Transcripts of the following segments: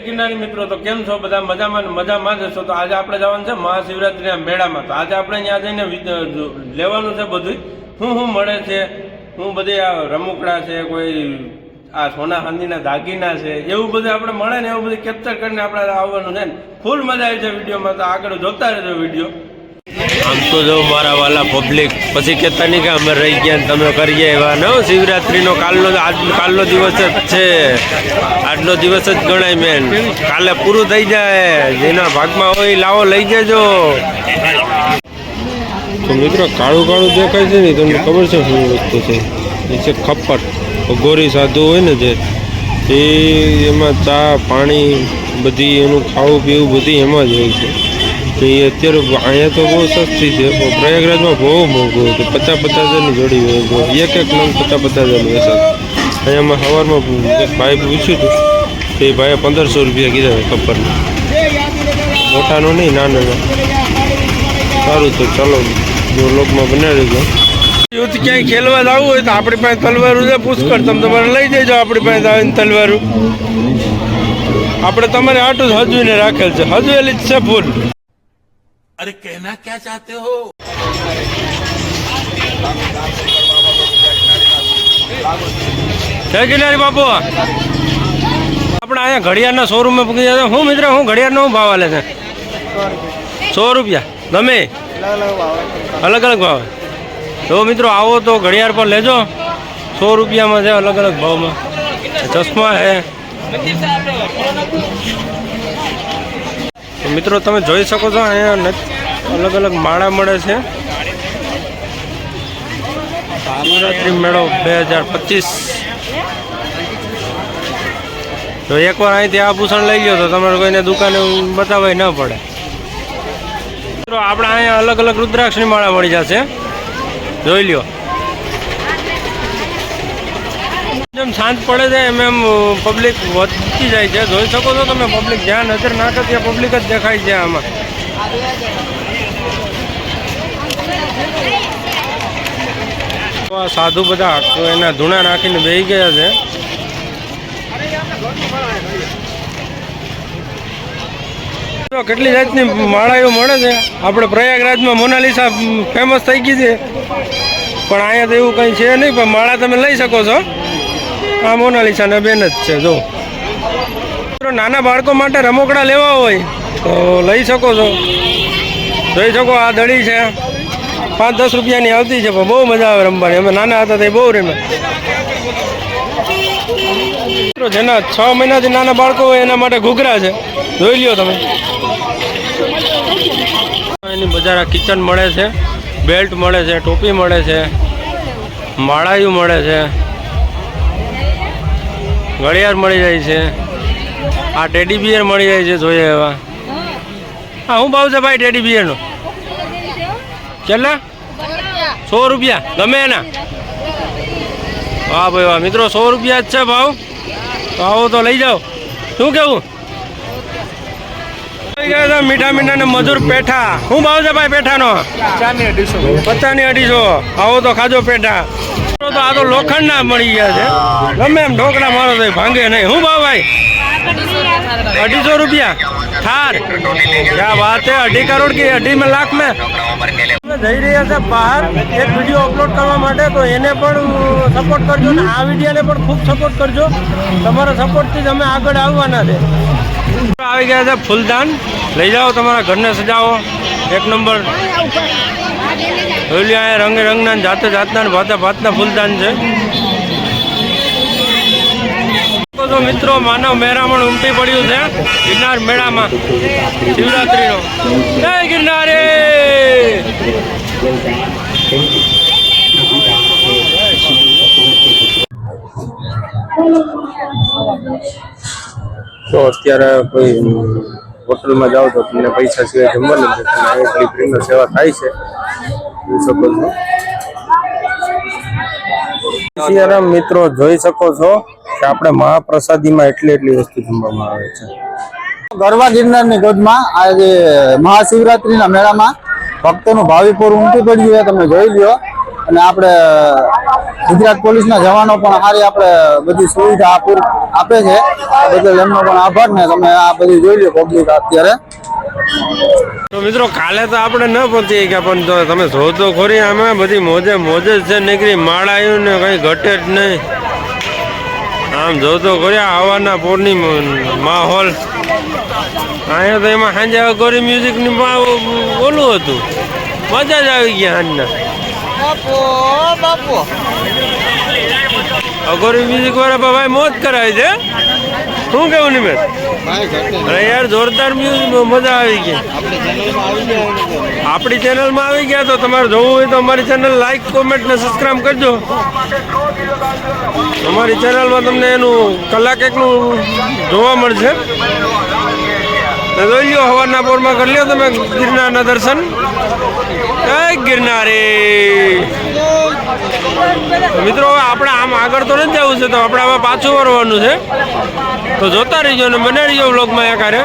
ગિરનારી મિત્રો, તો કેમ છો? બધા મજામાં મજામાં જ છો તો આજે આપણે જવાનું છે મહાશિવરાત્રિના મેળામાં. તો આજે આપણે ત્યાં જઈને લેવાનું છે બધું શું શું મળે છે? શું બધી આ રમકડા છે, કોઈ આ સોના ચાંદીના દાગીના છે, એવું બધું આપણે મળે ને એવું બધું કેપ્ચર કરીને આપણે આવવાનું છે ને. ફૂલ મજા આવી છે વિડીયોમાં. તો આગળ જોતા રહેજો વીડિયો. આમ તો જો મારા વાલા પબ્લિક પછી કહેતા નહીં કે અમે રહી ગયા તમે કરીએ એવા. ન શિવરાત્રીનો કાલનો કાલનો દિવસ જ છે. આજનો દિવસ જ ગણાય મેન કાલે પૂરું થઈ જાય. જેના ભાગમાં હોય લાવો, લઈ જજો. તો મિત્રો, કાળું કાળું દેખાય છે ને તમને ખબર છે શું વસ્તુ છે? એ છે ખપ્પટ ગોરી સાધુ હોય ને જે એમાં ચા, પાણી બધી એનું ખાવું પીવું બધી એમાં જ હોય છે. તો એ અત્યારે અહીંયા તો બહુ સસ્તી છે. પણ પ્રયાગરાજમાં બહુ મોંઘું હતું પચાસ પચાસ હજારની જોડી હોય એક એક નંગ પચાસ પચાસ હજારની હશે અહીંયામાં સવારમાં ભાઈ પૂછ્યું હતું તો એ ભાઈએ પંદરસો રૂપિયા કીધા છે ખપ્પરના મોટાનો નહીં નાનો સારું તો ચાલો, જો લોકમાં બનાવી દો. યુદ્ધ ક્યાંય ખેલવા જવું હોય તો આપણી પાસે તલવારું છે. પુષ્કળ. તમે તમારે લઈ જજો આપણી પાસે આવીને તલવારું. આપણે તમારે આટું જ હજવીને રાખેલ છે. હજવેલી જ છે ફૂલ. अरे कहना क्या चाहते हो જય ગિરનારી બાપુ આપણે અહીંયા ઘડિયાળના શોરૂમમાં પૂકી જાય હું મિત્ર હું ઘડિયાળનો શું ભાવ આલે છે સો રૂપિયા ગમે અલગ અલગ ભાવ તો મિત્રો આવો તો ઘડિયાળ પર લેજો સો રૂપિયામાં છે અલગ અલગ ભાવમાં ચશ્મા હે તો મિત્રો, તમે જોઈ શકો છો, અહીંયા અલગ અલગ માળા મળે છે. નવરાત્રી મેળો બે હજાર પચીસ. તો એકવાર અહીંથી આભૂષણ લઈ ગયો તો તમારે કોઈને દુકાને બતાવવા ન પડે. મિત્રો, આપણે અહીંયા અલગ અલગ રુદ્રાક્ષની માળા મળી જશે. જોઈ લ્યો. જેમ શાંત પડે છે, એમ એમ પબ્લિક વધતી જાય છે. જોઈ શકો છો તમે પબ્લિક જ્યાં નજર નાખો ત્યાં પબ્લિક જ દેખાય છે આમાં. સાધુ બધા એના ધૂણા નાખીને બેહી ગયા છે. તો કેટલી જાતની માળાઓ મળે છે? આપણે પ્રયાગરાજમાં મોનાલિસા ફેમસ થઈ ગઈ છે. પણ અહીંયા તો એવું કંઈ છે નહીં, પણ માળા તમે લઈ શકો છો. આ મોનાલિસાના બેન જ છે, જો. નાના બાળકો માટે રમકડા લેવા હોય, તો લઈ શકો છો. જોઈ શકો આ દડી છે. પાંચ દસ રૂપિયાની આવતી છે, પણ બહુ મજા આવે રમવાની. અમે નાના હતા તે બહુ રમે મિત્રો, જેના છ મહિનાથી નાના બાળકો હોય, એના માટે ઘૂઘરા છે. જોઈ લ્યો તમે. એની બજારા કિચન મળે છે. બેલ્ટ મળે છે, ટોપી મળે છે. માળાયું મળે છે. ઘડિયાળ મળી જાય છે. આ ટેડી બિયર મળી જાય છે જોઈએ એવા. હા શું ભાવ છે ભાઈ ટેડી બિયરનો? કેટલા? સો રૂપિયા. ગમે એના? વાહ ભાઈ વાહ. મિત્રો સો રૂપિયા જ છે ભાવ. તો આવો તો લઈ જાઓ. શું કેવું? મીઠા મીઠા ને મજૂર પેઠા. શું ભાવ છે ભાઈ પેઠાનો? પચાસની અઢીસો. આવો તો ખાજો પેઠા. તો આ તો લોખંડ ના મળી ગયા છે. ગમે એમ ઢોકળા મારો તો ભાંગે નહીં. હું ભાવ અઢીસો રૂપિયા. થાર. ક્યાં વાત છે અઢી કરોડ કે? અઢી મેં લાખ મેં. જઈ રહ્યા છે બહાર. એક વીડિયો અપલોડ કરવા માટે તો એને પણ સપોર્ટ કરજો ને આ વિડીયોને પણ ખૂબ સપોર્ટ કરજો. તમારા સપોર્ટથી જ અમે આગળ આવવાના છે. આવી ગયા છે ફૂલદાન. લઈ જાઓ તમારા ઘરને સજાવો. એક નંબર જોઈ રંગ રંગના જાતે જાતના ભાતે ભાતના ફૂલદાન છે. મિત્રો, માનવ મહેરામણ ઉમટી પડ્યું છે ગિરનાર મેળામાં. શિવરાત્રીનો. જય ગિરનારે! તો અત્યારે કોઈ હોટલમાં જાઓ તો તમને પૈસા સિવાય જમવાનું છે. તમે એટલી ફ્રીનો સેવા થાય છે. જોઈ મિત્રો, જોઈ શકો છો કે આપણે મહાપ્રસાદીમાં એટલી એટલી વસ્તુ જમવામાં આવે છે. ગરવા ગિરનારની ગોદમાં આજે મહાશિવરાત્રીના મેળામાં ભક્તોનું ભાવિપૂર ઉમટી પડ્યું છે તમે જોઈ લ્યો. અને આપણે ગુજરાત પોલીસના જવાનો પણ સારી આપણે બધી સુવિધા આપે છે. એમનો પણ આભાર ને તમે આ બધું જોઈ લો પબ્લિક અત્યારે. તો મિત્રો કાલે તો આપણે ન પહોંચી ગયા પણ તમે જો તો ખોરી આમાં બધી મોજે મોજે છે નીકળી માળાયું ને કઈ ઘટે જ નહીં. આમ જો તો ખોરી હવાના પોરની માહોલ. અહીંયા તો એમાં સાંજે ગોરી મ્યુઝિકની ઓલું હતું. મજા જ આવી ગયા સાંજના અઘોરી મ્યુઝિક વાળા ભાઈ મોજ કરાવે છે શું કેવું નિમેશ અરે યાર જોરદાર મજા આવી ગઈ. આપણી ચેનલમાં આવી ગયા તો. તમારે જોવું હોય તો અમારી ચેનલ લાઈક કોમેન્ટ ને સબસ્ક્રાઇબ કરજો. અમારી ચેનલમાં તમને એનું કલાક એકનું જોવા મળશે. જોઈ લ્યો હવાના પોરમાં કરી લ્યો તમે ગિરનારના દર્શન. ગિરનારી! મિત્રો આપણે આમ આગળ તો નથી જવું છે તો આપણે આમાં પાછું વળવાનું છે. તો જોતા રહીજો અને બને રહીજો વ્લોગમાં કાર્ય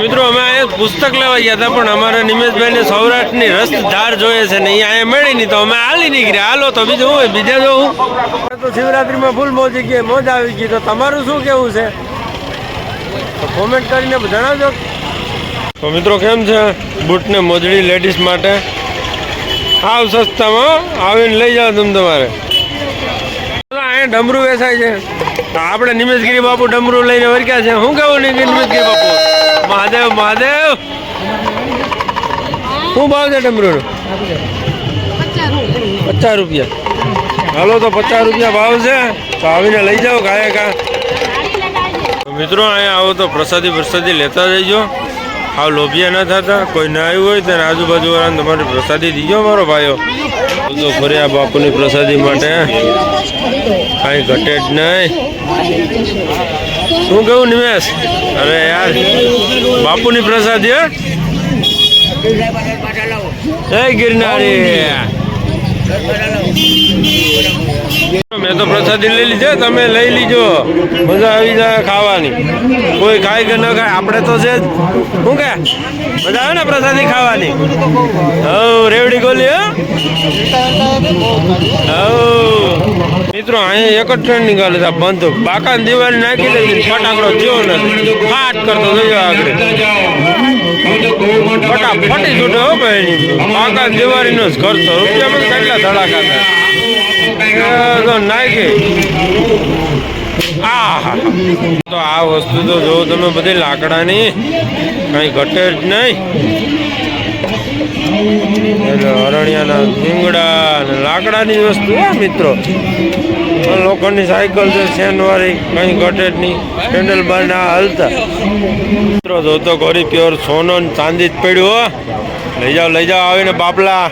મિત્રો અમે અહીંયા પુસ્તક લેવા ગયા હતા પણ અમારા નિમેશભાઈને સૌરાષ્ટ્રની રસ્ત ધાર જોઈએ છે ને અહીંયા અહીંયા મળી નહીં તો અમે હાલી નીકળ્યા. હાલો તો બીજું હોય? બીજા જોવું તો શિવરાત્રીમાં ફૂલ મોજી ગઈ મોજ આવી ગઈ. તો તમારું શું કેવું છે? તો કોમેન્ટ કરીને જણાવજો. તો મિત્રો કેમ છે? બૂટને મોજડી લેડીઝ માટે. હાવ સસ્તામાં આવીને લઈ જાઓ તમે તમારે. અહીંયા ડમરું વેચાય છે. આપણે નિમેશગીરી બાપુ ડમરું લઈને વર્ગ્યા છે. શું નહીં નિમેશગીરી બાપુ? મહાદેવ મહાદેવ. શું ભાવ છે ડમરું પચાસ રૂપિયા. હાલો તો પચાસ રૂપિયા ભાવ છે. તો આવીને લઈ જાઓ કાંઈ કા મિત્રો, અહીંયા આવો તો પ્રસાદી પ્રસાદી લેતા જઈજો હાવ લોભિયા ન થતા. કોઈ ના આવ્યું હોય ત્યારે આજુબાજુ વાળાને તમારી પ્રસાદી દીજો મારો ભાઈઓ. તો ફર્યા બાપુની પ્રસાદી માટે. કાંઈ ઘટે જ નહીં. શું કહું નિમેશ? અરે યાર, બાપુની પ્રસાદી, હે? જય ગિરનારી. મેં તો પ્રસાદી લઈ લીધી. તમે લઈ લીજો. મજા આવી જાય ખાવાની. કોઈ ખાય કે ન ખાય, આપણે તો છે શું કે? મજા આવે ને પ્રસાદી ખાવાની? હવ રેવડી ગોલી હવ મિત્રો, અહીંયા એક જ ટ્રેન નીકળે છે બંધ. બાકા દિવાળી નાખી દઈ ફટાકડો થયો ને ફાટ કરતો જોયો આગળ. ફટા ફટી છૂટે હો ભાઈ બાકા દિવાળીનો જ કરતો રૂપિયા કેટલા ધડાકા નાખી તો આ વસ્તુ તો જો તમે બધી લાકડાની કઈ ઘટે જ નહીં. એટલે અરણ્યાના શીંગડા અને લાકડાની વસ્તુ, હો મિત્રો. આ લોખંડની સાયકલ છે સેનવારી કઈ ઘટે જ નહીં. હેન્ડલ બાર ના હાલતા. મિત્રો, જો તો ઘોરી પ્યોર સોનો ચાંદી જ પડ્યું લઈ જાઓ લઈ જાઓ આવીને બાપલા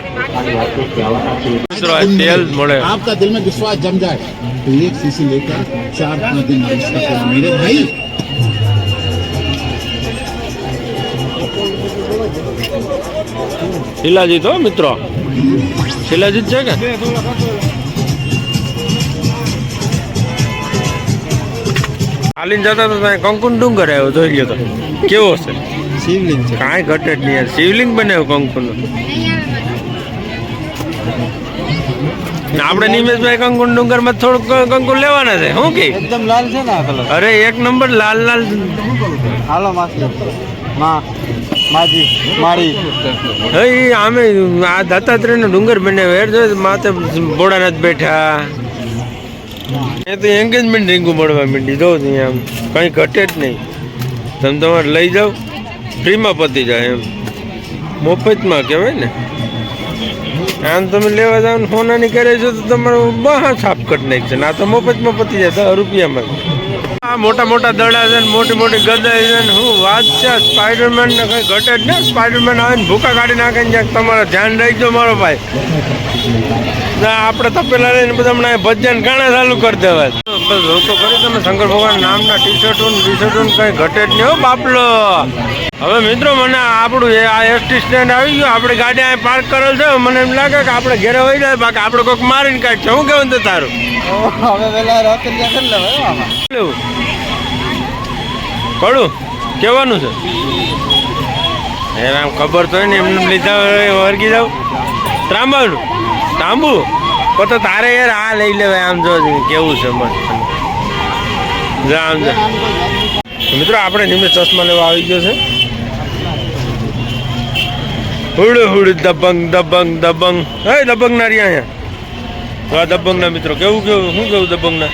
મિત્રો આ તેલ મળે आपका दिल में विश्वास जम जाए तो एक सीसी लेकर चार पाँच दिन यूज करते हैं मेरे भाई શિલાજીત હો મિત્રો શિલાજીત છે કે હાલીને જતા તો ત્યાં કંકુન ડુંગર આવ્યો જોઈ લ્યો તો કેવો છે શિવલિંગ છે. કાંઈ ઘટે જ નહીં યાર. શિવલિંગ બનાવ્યો કંકુનું. આપણે નિમેશભાઈ કંકુન ડુંગરમાં થોડુંક કંકુન લેવાના છે. શું કે? એકદમ લાલ છે ને કલર. અરે એક નંબર લાલ લાલ. હાલો માસ્ટરમાં માજી મારી. હે આમે આ દત્તાત્રેયનો ડુંગર બનાવ્યો હેર જો માથે ભોળાનાથ બેઠા. એ તો એન્ગેજમેન્ટ રીંગું મળવા માંડી. જો આમ. કંઈ ઘટે જ નહીં. તમે તમારે લઈ જાઓ. ફ્રીમાં પતી જાય એમ. મફતમાં કહેવાય ને. આમ તમે લેવા જાઓ ને સોનાની કરે છો તો તમારું બહા છાપ કટ નાખશે છે. આ તો મફતમાં પતી જાય દસ રૂપિયામાં. આ મોટા મોટા દડા છે ને, મોટી મોટી ગદાઈ છે ને, હું વાત છે, સ્પાઈડરમેન ને કઈ ઘટે જ ને. સ્પાઈડરમેન આવે ને ભૂકા કાઢી નાખે ને જ્યાંક તમારે ધ્યાન રાખજો મારો ભાઈ. ના, આપણે તપેલા લઈને બધા ભજન ગાણા ચાલુ કરી દેવાય. બસ લોકો કરી તમે શંકર ભગવાન નામના ટી શર્ટો ટી શર્ટો કંઈ ઘટે જ નહીં હો બાપલો. હવે મિત્રો મને આપણું આ એસટી સ્ટેન્ડ આવી ગયું આપણે ગાડી અહીં પાર્ક કરેલ છે મને એમ લાગે કે આપણે ઘેરે હોય જાય બાકી આપણે કોઈક મારીને કાંઈક શું કેવું તો તારું? હવે પેલા લેવું કડું કેવાનું છે? એને ખબર તો હોય ને એમને લીધા વર્ગી જાવ ત્રાંબાનું તાંબુ? પણ તો તારે યાર આ લઈ લેવાય આમ જો કેવું છે મસ્ત. જા આમ જા. મિત્રો આપણે નિમે ચશ્મા લેવા આવી ગયો છે. હુડ હુડ દબંગ દબંગ દબંગ. હે દબંગ ના રહ્યા અહીંયા. આ દબંગ ના મિત્રો. કેવું કેવું? શું કેવું દબંગ ના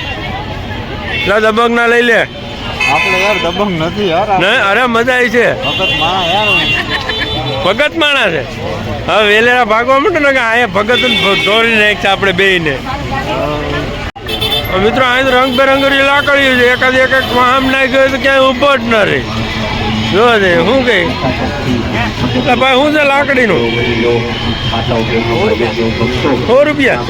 લા દબંગ ના લઈ લે. આપણે યાર દબંગ નથી યાર. ને અરે મજા આવી છે. વખતમાં યાર. ભગત માણસ છે. હવે વેલેરા ભાગવા માંડો ને કે અહીંયા ભગત દોરી નાખ છે આપણે બેને મિત્રો અહીં તો રંગ બેરંગી લાકડીઓ છે. એકાદ એક એક વાહન નાખ્યો તો ક્યાંય ઊભો જ ન રહે. જો છે શું કઈ? ભાઈ શું છે લાકડીનું? સો રૂપિયા.